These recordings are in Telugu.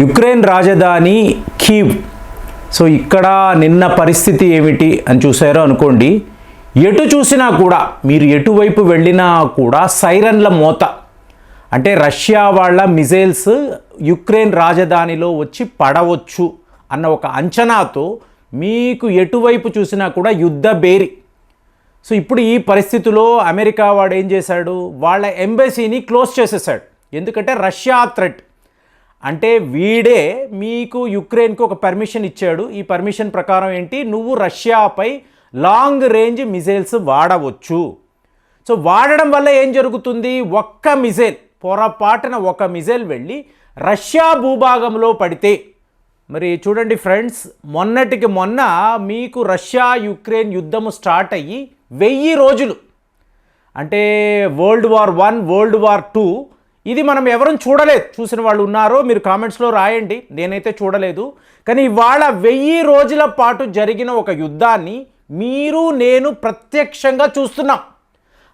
యుక్రెయిన్ రాజధాని కీవ్. సో ఇక్కడ నిన్న పరిస్థితి ఏమిటి అని చూసారో అనుకోండి. ఎటు చూసినా కూడా మీరు ఎటువైపు వెళ్ళినా కూడా సైరన్ల మోత. అంటే రష్యా వాళ్ళ మిజైల్స్ యుక్రెయిన్ రాజధానిలో వచ్చి పడవచ్చు అన్న ఒక అంచనాతో మీకు ఎటువైపు చూసినా కూడా యుద్ధ బేరి. సో ఇప్పుడు ఈ పరిస్థితిలో అమెరికా వాడు ఏం చేశాడు? వాళ్ళ ఎంబసీని క్లోజ్ చేసేసాడు. ఎందుకంటే రష్యా థ్రెట్. అంటే వీడే మీకు యుక్రెయిన్కి ఒక పర్మిషన్ ఇచ్చాడు. ఈ పర్మిషన్ ప్రకారం ఏంటి? నువ్వు రష్యాపై లాంగ్ రేంజ్ మిజైల్స్ వాడవచ్చు. సో వాడడం వల్ల ఏం జరుగుతుంది? ఒక్క మిజైల్ పొరపాటున ఒక మిజైల్ వెళ్ళి రష్యా భూభాగంలో పడితే. మరి చూడండి ఫ్రెండ్స్ మొన్నటికి మొన్న మీకు రష్యా యుక్రెయిన్ యుద్ధము స్టార్ట్ అయ్యి వెయ్యి రోజులు. అంటే world war one world war two ఇది మనం ఎవరూ చూడలేదు. చూసిన వాళ్ళు ఉన్నారో మీరు కామెంట్స్లో రాయండి. నేనైతే చూడలేదు. కానీ ఇవాళ వెయ్యి రోజుల పాటు జరిగిన ఒక యుద్ధాన్ని మీరు నేను ప్రత్యక్షంగా చూస్తున్నాం.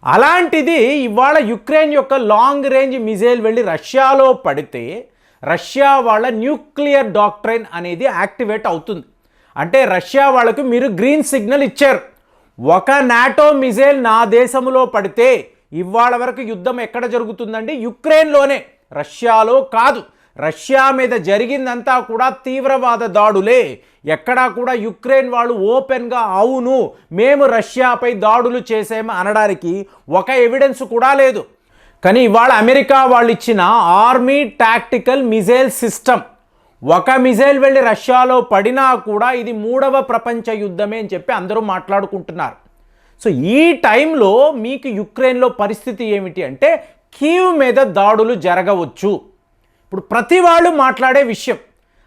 అలాంటిది ఇవాళ యుక్రెయిన్ యొక్క లాంగ్ రేంజ్ మిజైల్ వెళ్ళి రష్యాలో పడితే రష్యా వాళ్ళ న్యూక్లియర్ డాక్ట్రైన్ అనేది యాక్టివేట్ అవుతుంది. అంటే రష్యా వాళ్ళకు మీరు గ్రీన్ సిగ్నల్ ఇచ్చారు. ఒక నాటో మిజైల్ నా దేశంలో పడితే ఇవాళ వరకు యుద్ధం ఎక్కడ జరుగుతుందండి? యుక్రెయిన్లోనే. రష్యాలో కాదు. రష్యా మీద జరిగిందంతా కూడా తీవ్రవాద దాడులే. ఎక్కడా కూడా యుక్రెయిన్ వాళ్ళు ఓపెన్గా అవును మేము రష్యాపై దాడులు చేసాము అనడానికి ఒక ఎవిడెన్స్ కూడా లేదు. కానీ ఇవాళ అమెరికా వాళ్ళు ఇచ్చిన ఆర్మీ టాక్టికల్ మిజైల్ సిస్టమ్ ఒక మిజైల్ వెళ్ళి రష్యాలో పడినా కూడా ఇది మూడవ ప్రపంచ యుద్ధమే అని చెప్పి అందరూ మాట్లాడుకుంటున్నారు. సో ఈ టైంలో మీకు యుక్రెయిన్లో పరిస్థితి ఏమిటి అంటే కీవ్ మీద దాడులు జరగవచ్చు. ఇప్పుడు ప్రతి వాళ్ళు మాట్లాడే విషయం.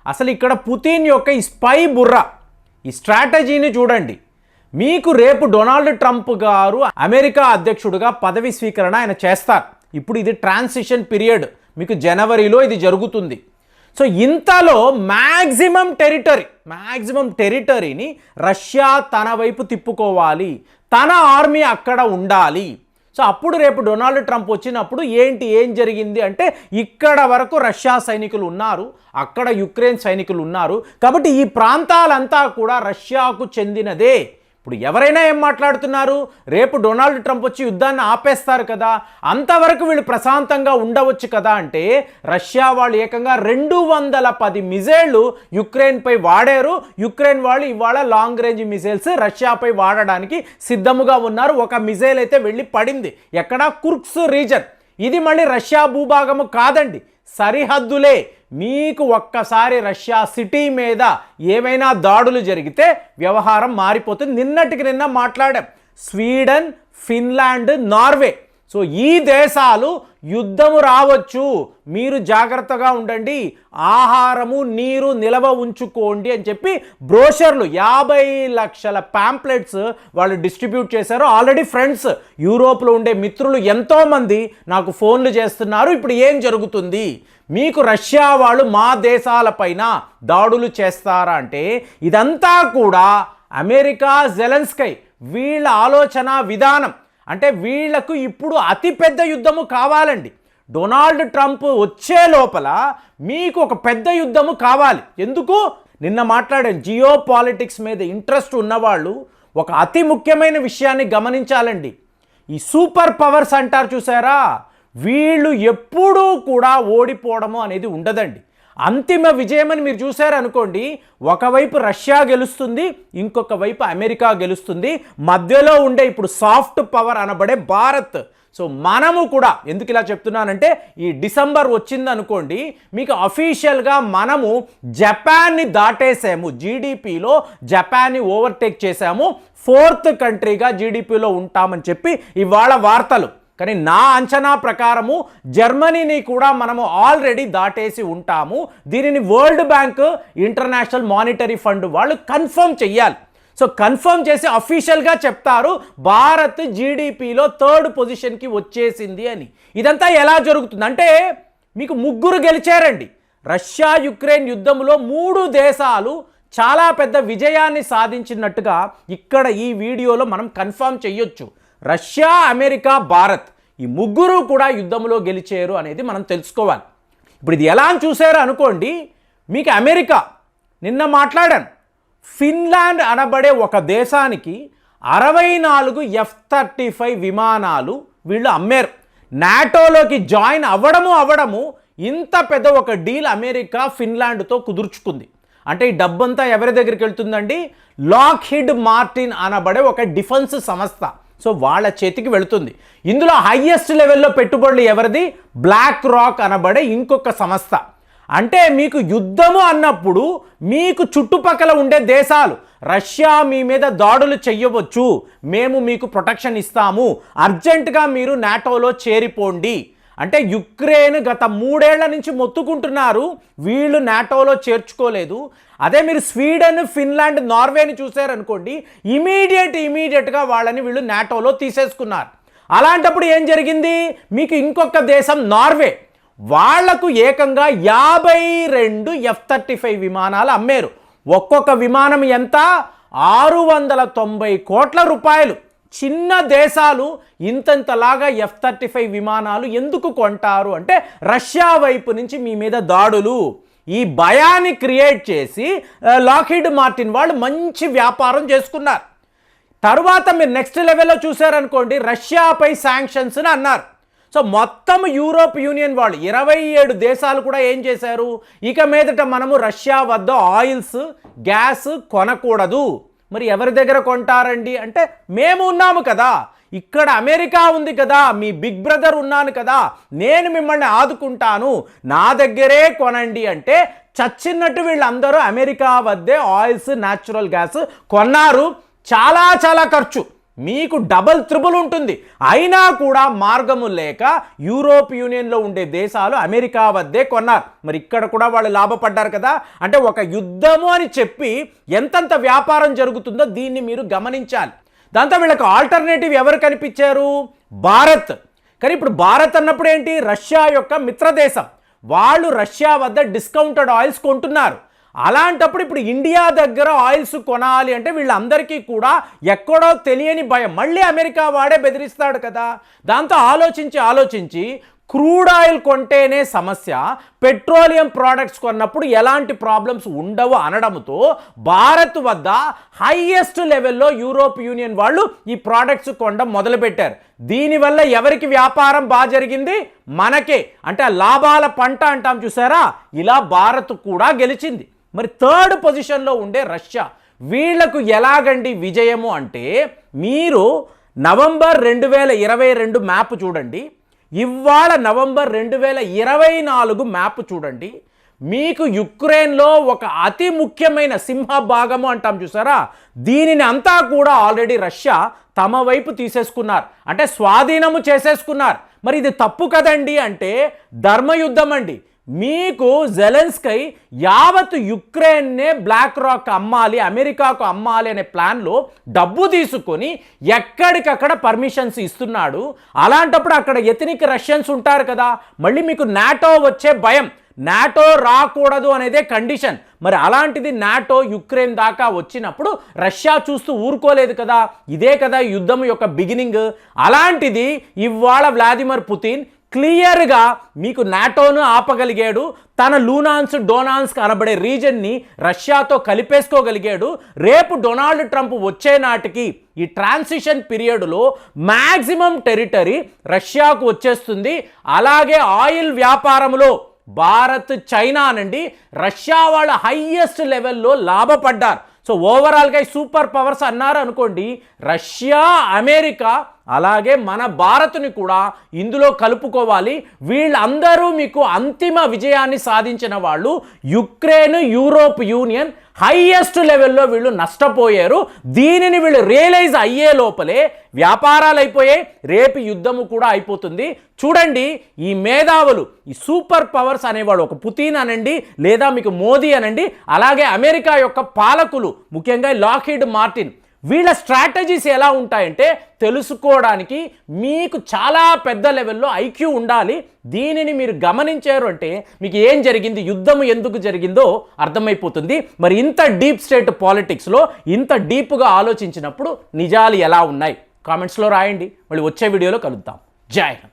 అసలు ఇక్కడ పుతిన్ యొక్క ఈ స్పై బుర్ర ఈ స్ట్రాటజీని చూడండి. మీకు రేపు డొనాల్డ్ ట్రంప్ గారు అమెరికా అధ్యక్షుడిగా పదవి స్వీకరణ ఆయన చేస్తారు. ఇప్పుడు ఇది ట్రాన్సిషన్ పీరియడ్. మీకు జనవరిలో ఇది జరుగుతుంది. సో ఇంతలో మ్యాక్సిమం టెరిటరీ మ్యాక్సిమం టెరిటరీని రష్యా తన వైపు తిప్పుకోవాలి. తన ఆర్మీ అక్కడ ఉండాలి. సో అప్పుడు రేపు డొనాల్డ్ ట్రంప్ వచ్చినప్పుడు ఏంటి ఏం జరిగింది అంటే ఇక్కడ వరకు రష్యా సైనికులు ఉన్నారు అక్కడ యుక్రెయిన్ సైనికులు ఉన్నారు. కాబట్టి ఈ ప్రాంతాలంతా కూడా రష్యాకు చెందినదే. ఇప్పుడు ఎవరైనా ఏం మాట్లాడుతున్నారు? రేపు డొనాల్డ్ ట్రంప్ వచ్చి యుద్ధాన్ని ఆపేస్తారు కదా? అంతవరకు వీళ్ళు ప్రశాంతంగా ఉండవచ్చు కదా అంటే రష్యా వాళ్ళు ఏకంగా రెండు వందల పది మిజైళ్ళు యుక్రెయిన్పై వాడారు. యుక్రెయిన్ వాళ్ళు ఇవాళ లాంగ్ రేంజ్ మిజైల్స్ రష్యాపై వాడడానికి సిద్ధముగా ఉన్నారు. ఒక మిజైల్ అయితే వెళ్ళి పడింది. ఎక్కడ కుర్క్స్ రీజన్. ఇది మళ్ళీ రష్యా భూభాగము కాదండి. సరిహద్దులే. మీకు ఒక్కసారి రష్యా సిటీ మీద ఏమైనా దాడులు జరిగితే వ్యవహారం మారిపోతుంది. నిన్నటికి నిన్న మాట్లాడాం. స్వీడన్ ఫిన్లాండ్ నార్వే సో ఈ దేశాలు యుద్ధము రావచ్చు. మీరు జాగ్రత్తగా ఉండండి. ఆహారము నీరు నిలవ ఉంచుకోండి అని చెప్పి బ్రోషర్లు యాభై లక్షల ప్యాంప్లెట్స్ వాళ్ళు డిస్ట్రిబ్యూట్ చేశారు. ఆల్రెడీ ఫ్రెండ్స్ యూరోప్లో ఉండే మిత్రులు ఎంతోమంది నాకు ఫోన్లు చేస్తున్నారు. ఇప్పుడు ఏం జరుగుతుంది? మీకు రష్యా వాళ్ళు మా దేశాలపైన దాడులు చేస్తారా అంటే ఇదంతా కూడా అమెరికా జెలెన్స్కై వీళ్ళ ఆలోచన విధానం. అంటే వీళ్ళకు ఇప్పుడు అతిపెద్ద యుద్ధము కావాలండి. డొనాల్డ్ ట్రంప్ వచ్చే లోపల మీకు ఒక పెద్ద యుద్ధము కావాలి. ఎందుకు? నిన్న మాట్లాడాను జియో పాలిటిక్స్ మీద ఇంట్రెస్ట్ ఉన్నవాళ్ళు ఒక అతి ముఖ్యమైన విషయాన్ని గమనించాలండి. ఈ సూపర్ పవర్స్ అంటారు చూసారా? వీళ్ళు ఎప్పుడూ కూడా ఓడిపోవడము అనేది ఉండదండి. అంతిమ విజయమని మీరు చూశారనుకోండి ఒకవైపు రష్యా గెలుస్తుంది ఇంకొక వైపు అమెరికా గెలుస్తుంది. మధ్యలో ఉండే ఇప్పుడు సాఫ్ట్ పవర్ అనబడే భారత్. సో మనము కూడా ఎందుకు ఇలా చెప్తున్నానంటే ఈ డిసెంబర్ వచ్చింది అనుకోండి మీకు అఫీషియల్గా మనము జపాన్ని దాటేసాము. జీడిపిలో జపాన్ని ఓవర్టేక్ చేశాము. ఫోర్త్ కంట్రీగా జీడిపిలో ఉంటామని చెప్పి ఇవాళ వార్తలు. కానీ నా అంచనా ప్రకారము జర్మనీని కూడా మనము ఆల్రెడీ దాటేసి ఉంటాము. దీనిని world bank international monetary fund వాళ్ళు కన్ఫర్మ్ చెయ్యాలి. సో కన్ఫర్మ్ చేసి అఫీషియల్గా చెప్తారు భారత్ జీడిపిలో థర్డ్ పొజిషన్కి వచ్చేసింది అని. ఇదంతా ఎలా జరుగుతుంది? అంటే మీకు ముగ్గురు గెలిచారండి. రష్యా యుక్రెయిన్ యుద్ధంలో మూడు దేశాలు చాలా పెద్ద విజయాన్ని సాధించినట్టుగా ఇక్కడ ఈ వీడియోలో మనం కన్ఫర్మ్ చెయ్యొచ్చు. రష్యా అమెరికా భారత్ ఈ ముగ్గురు కూడా యుద్ధంలో గెలిచారు అనేది మనం తెలుసుకోవాలి. ఇప్పుడు ఇది ఎలా అని చూసారు అనుకోండి మీకు అమెరికా నిన్న మాట్లాడాను ఫిన్లాండ్ అనబడే ఒక దేశానికి అరవై నాలుగు ఎఫ్ థర్టీ ఫైవ్ విమానాలు వీళ్ళు అమ్మారు. నాటోలోకి జాయిన్ అవ్వడము అవ్వడము ఇంత పెద్ద ఒక డీల్ అమెరికా ఫిన్లాండ్తో కుదుర్చుకుంది. అంటే ఈ డబ్బంతా ఎవరి దగ్గరికి వెళ్తుందండి? లాక్ హిడ్ మార్టిన్ అనబడే ఒక డిఫెన్స్ సంస్థ. సో వాళ్ళ చేతికి వెళుతుంది. ఇందులో హయ్యెస్ట్ లెవెల్లో పెట్టుబడులు ఎవరిది? బ్లాక్ రాక్ అనబడే ఇంకొక సంస్థ. అంటే మీకు యుద్ధము అన్నప్పుడు మీకు చుట్టుపక్కల ఉండే దేశాలు రష్యా మీ మీద దాడులు చెయ్యవచ్చు. మేము మీకు ప్రొటెక్షన్ ఇస్తాము. అర్జెంటుగా మీరు నాటోలో చేరిపోండి. అంటే యుక్రెయిన్ గత మూడేళ్ళ నుంచి మొత్తుకుంటున్నారు. వీళ్ళు నాటోలో చేర్చుకోలేదు. అదే మీరు స్వీడన్ ఫిన్లాండ్ నార్వేని చూశారనుకోండి ఇమీడియట్ ఇమీడియట్గా వాళ్ళని వీళ్ళు నాటోలో తీసేసుకున్నారు. అలాంటప్పుడు ఏం జరిగింది? మీకు ఇంకొక దేశం నార్వే. వాళ్ళకు ఏకంగా యాభై రెండు ఎఫ్ థర్టీ ఫైవ్ విమానాలు అమ్మారు. ఒక్కొక్క విమానం ఎంత? ఆరు వందల తొంభై కోట్ల రూపాయలు. చిన్న దేశాలు ఇంతంతలాగా ఎఫ్ థర్టీ ఫైవ్ విమానాలు ఎందుకు కొంటారు? అంటే రష్యా వైపు నుంచి మీ మీద దాడులు. ఈ భయాన్ని క్రియేట్ చేసి లాకిడ్ మార్టిన్ వాళ్ళు మంచి వ్యాపారం చేసుకున్నారు. తర్వాత మీరు నెక్స్ట్ లెవెల్లో చూసారనుకోండి రష్యాపై శాంక్షన్స్ని అన్నారు. సో మొత్తం యూరోప్ యూనియన్ వాళ్ళు ఇరవై ఏడు దేశాలు కూడా ఏం చేశారు? ఇక మీదట మనము రష్యా వద్ద ఆయిల్స్ గ్యాస్ కొనకూడదు. మరి ఎవరి దగ్గర కొంటారండి? అంటే మేము ఉన్నాము కదా. ఇక్కడ అమెరికా ఉంది కదా. మీ బిగ్ బ్రదర్ ఉన్నాను కదా. నేను మిమ్మల్ని ఆదుకుంటాను. నా దగ్గరే కొనండి అంటే చచ్చినట్టు వీళ్ళందరూ అమెరికా వద్దే ఆయిల్స్ న్యాచురల్ గ్యాస్ కొన్నారు. చాలా చాలా ఖర్చు. మీకు డబల్ త్రిబుల్ ఉంటుంది. అయినా కూడా మార్గము లేక యూరోప్ యూనియన్లో ఉండే దేశాలు అమెరికా వద్దే కొన్నారు. మరి ఇక్కడ కూడా వాళ్ళు లాభపడ్డారు కదా. అంటే ఒక యుద్ధము అని చెప్పి ఎంతంత వ్యాపారం జరుగుతుందో దీన్ని మీరు గమనించాలి. దాంతో వీళ్ళకి ఆల్టర్నేటివ్ ఎవరు కనిపించారు? భారత్. కానీ ఇప్పుడు భారత్ అన్నప్పుడు ఏంటి? రష్యా యొక్క మిత్రదేశం. వాళ్ళు రష్యా వద్ద డిస్కౌంటెడ్ ఆయిల్స్ కొంటున్నారు. అలాంటప్పుడు ఇప్పుడు ఇండియా దగ్గర ఆయిల్స్ కొనాలి అంటే వీళ్ళందరికీ కూడా ఎక్కడో తెలియని భయం. మళ్ళీ అమెరికా వాడే బెదిరిస్తాడు కదా. దాంతో ఆలోచించి ఆలోచించి క్రూడ్ ఆయిల్ కొంటేనే సమస్య. పెట్రోలియం ప్రోడక్ట్స్ కొన్నప్పుడు ఎలాంటి ప్రాబ్లమ్స్ ఉండవు అనడంతో భారత్ వద్ద హైయెస్ట్ లెవెల్లో యూరోప్ యూనియన్ వాళ్ళు ఈ ప్రోడక్ట్స్ కొనడం మొదలుపెట్టారు. దీనివల్ల ఎవరికి వ్యాపారం బాగా జరిగింది? మనకే. అంటే లాభాల పంట అంటాం చూసారా? ఇలా భారత్ కూడా గెలిచింది. మరి థర్డ్ పొజిషన్లో ఉండే రష్యా. వీళ్ళకు ఎలాగండి విజయము అంటే మీరు నవంబర్ రెండు వేల ఇరవై రెండు మ్యాప్ చూడండి. ఇవాళ నవంబర్ రెండు వేల ఇరవై నాలుగు మ్యాప్ చూడండి. మీకు యుక్రెయిన్లో ఒక అతి ముఖ్యమైన సింహ భాగము అంటాం చూసారా? దీనిని అంతా కూడా ఆల్రెడీ రష్యా తమ వైపు తీసేసుకున్నారు. అంటే స్వాధీనము చేసేసుకున్నారు. మరి ఇది తప్పు కదండి అంటే ధర్మయుద్ధం అండి మీకు జెలెన్స్కై యావత్ యుక్రెయిన్నే బ్లాక్ రాక్ అమ్మాలి అమెరికాకు అమ్మాలి అనే ప్లాన్లో డబ్బు తీసుకొని ఎక్కడికక్కడ పర్మిషన్స్ ఇస్తున్నాడు. అలాంటప్పుడు అక్కడ ఎథనిక్ రష్యన్స్ ఉంటారు కదా మళ్ళీ మీకు నాటో వచ్చే భయం. నాటో రాకూడదు అనేదే కండిషన్. మరి అలాంటిది నాటో యుక్రెయిన్ దాకా వచ్చినప్పుడు రష్యా చూస్తూ ఊరుకోలేదు కదా ఇదే కదా యుద్ధం యొక్క బిగినింగ్. అలాంటిది ఇవాళ వ్లాదిమిర్ పుతిన్ క్లియర్గా మీకు నాటోను ఆపగలిగాడు. తన లూనాన్స్ డొనాన్స్ అనబడే రీజన్ని రష్యాతో కలిపేసుకోగలిగాడు. రేపు డొనాల్డ్ ట్రంప్ వచ్చే నాటికి ఈ ట్రాన్సిషన్ పీరియడ్లో మ్యాక్సిమం టెరిటరీ రష్యాకు వచ్చేస్తుంది. అలాగే ఆయిల్ వ్యాపారంలో భారత్ చైనా అనండి రష్యా వాళ్ళ హైయెస్ట్ లెవెల్లో లాభపడ్డారు. సో ఓవరాల్గా సూపర్ పవర్స్ అన్నారు అనుకోండి రష్యా అమెరికా అలాగే మన భారత్ని కూడా ఇందులో కలుపుకోవాలి. వీళ్ళందరూ మీకు అంతిమ విజయాన్ని సాధించిన వాళ్ళు యుక్రెయిన్ యూరోప్ యూనియన్ హైయెస్ట్ లెవెల్లో వీళ్ళు నష్టపోయారు. దీనిని వీళ్ళు రియలైజ్ అయ్యే లోపలే వ్యాపారాలు అయిపోయాయి. రేపు యుద్ధము కూడా అయిపోతుంది. చూడండి ఈ మేధావులు ఈ సూపర్ పవర్స్ అనేవాడు ఒక పుతీన్ అనండి లేదా మీకు మోదీ అనండి అలాగే అమెరికా యొక్క పాలకులు ముఖ్యంగా లాకిడ్ మార్టిన్ వీళ్ళ స్ట్రాటజీస్ ఎలా ఉంటాయంటే తెలుసుకోవడానికి మీకు చాలా పెద్ద లెవెల్లో ఐక్యూ ఉండాలి. దీనిని మీరు గమనించారు అంటే మీకు ఏం జరిగింది? యుద్ధం ఎందుకు జరిగిందో అర్థమైపోతుంది. మరి ఇంత డీప్ స్టేట్ పాలిటిక్స్లో ఇంత డీప్గా ఆలోచించినప్పుడు నిజాలు ఎలా ఉన్నాయి? కామెంట్స్లో రాయండి. మళ్ళీ వచ్చే వీడియోలో కలుద్దాం. జై హింద్.